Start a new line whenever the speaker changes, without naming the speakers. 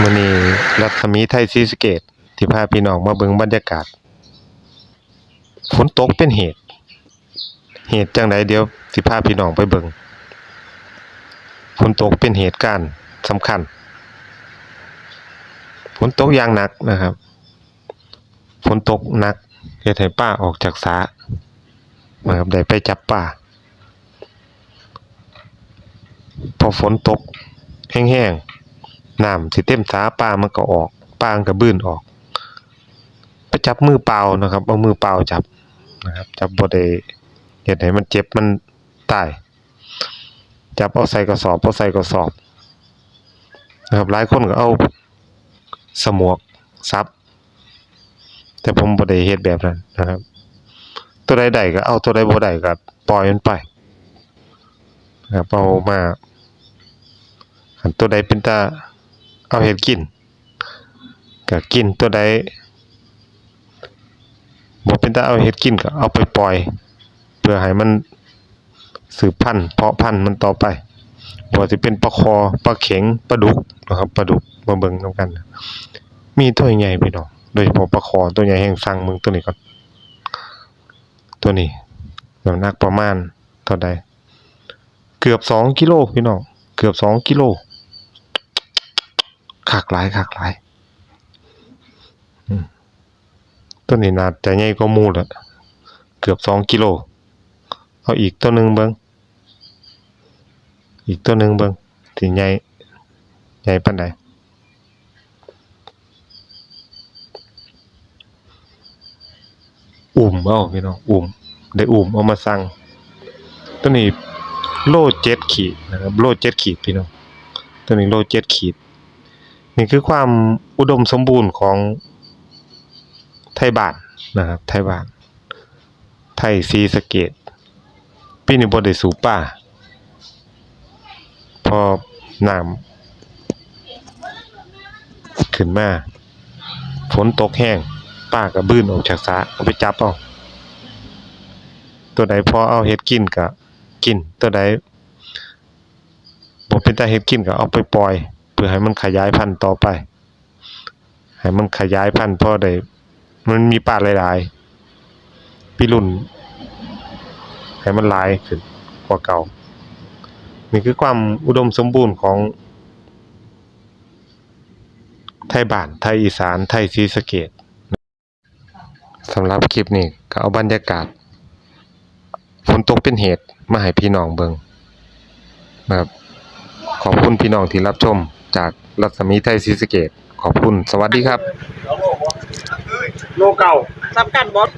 มื้อนี้รัศมีไทยศรีสเกษที่พาพี่น้องมาเบิ่งบรรยากาศฝนตกเป็นเหตุ เหตุจังไดเดี๋ยวสิพาพี่น้องไปเบิ่งฝนตกเป็นเหตุการณ์สำคัญฝนตกอย่างหนักนะครับฝนตกหนักเฮ็ดให้ป้าออกจากสานะครับได้ไปจับป้าพอฝนตกแห้งๆ น้ำสิเต็มสาปลามันก็ออกปลามันก็บื้นออกไปจับมือเปล่านะครับ เอามือเปล่าจับนะครับ จับบ่ได้เฮ็ดให้มันเจ็บมันตายจับเอาใส่กระสอบเอาใส่กระสอบนะครับหลายคนก็เอาสมวกซับ แต่ผมบ่ได้เฮ็ดแบบนั้นนะครับ ตัวใดได้ก็เอาตัวใดบ่ได้ก็ปล่อยมันไปนะครับเอามาอันตัวใดเป็นตา เอาเฮ็ดกินก็กินตัวใดบ่เป็นตาเอาเฮ็ดกินก็เอาไปปล่อย เพื่อให้มันสืบพันธุ์เพาะพันธุ์มันต่อไปบ่ว่าสิเป็นปลาคอปลาเข็งปลาดุกนะครับปลาดุกมาเบิ่งนํกัน มีตัวใหญ่พี่น้องโดยเฉพาะปลาคอตัวใหญ่แห่งสั่งมึงตัวนี้ก่อนตัวนี้น้ำหนักประมาณเท่าใดเกือบสองกิโลพี่น้องเกือบสองกิโล คักหลายคักหลายตัวนี้น่าจะใหญ่กว่ามู่แล้วเกือบสองกิโล เอาอีกตัวหนึ่งเบิงอีกตัวหนึ่งเบิงที่ใหญ่ใหญ่ปานใดอุ่มเอาพี่น้องอุ่มได้อุ่มเอามาสั่งตัวนี้โลเจ็ดขีดนะครับโลเจ็ดขีดพี่น้องตัวนี้โลเจ็ดขีด นี่คือความอุดมสมบูรณ์ของไทยบ้านนะครับ ไทยบ้าน ไทยศรีสเกดปีนี้บ่ได้สูบป่า พอน้ำขึ้นมาฝนตกแห้งป้าก็บื้นออกจากสระเอาไปจับเอาตัวใดพอเอาเฮ็ดกินก็กิน ตัวใดบ่เป็นตาเฮ็ดกินก็เอาไปปล่อย พื่อให้มันขยายพันธุ์ต่อไป ให้มันขยายพันธุ์พอได้มันมีปลาหลายๆปีรุ่น ให้มันหลายขึ้นกว่าเก่า นี่คือความอุดมสมบูรณ์ของไทยบ้าน ไทยอีสาน ไทยศรีสะเกษสำหรับคลิปนี้ก็เอาบรรยากาศฝนตกเป็นเหตุมาให้พี่น้องเบิงนะครับขอบคุณพี่น้องที่รับชม จากรัศมีไทยศรีสะเกษขอบคุณ สวัสดีครับ
โลเก่า
สำคัญบอส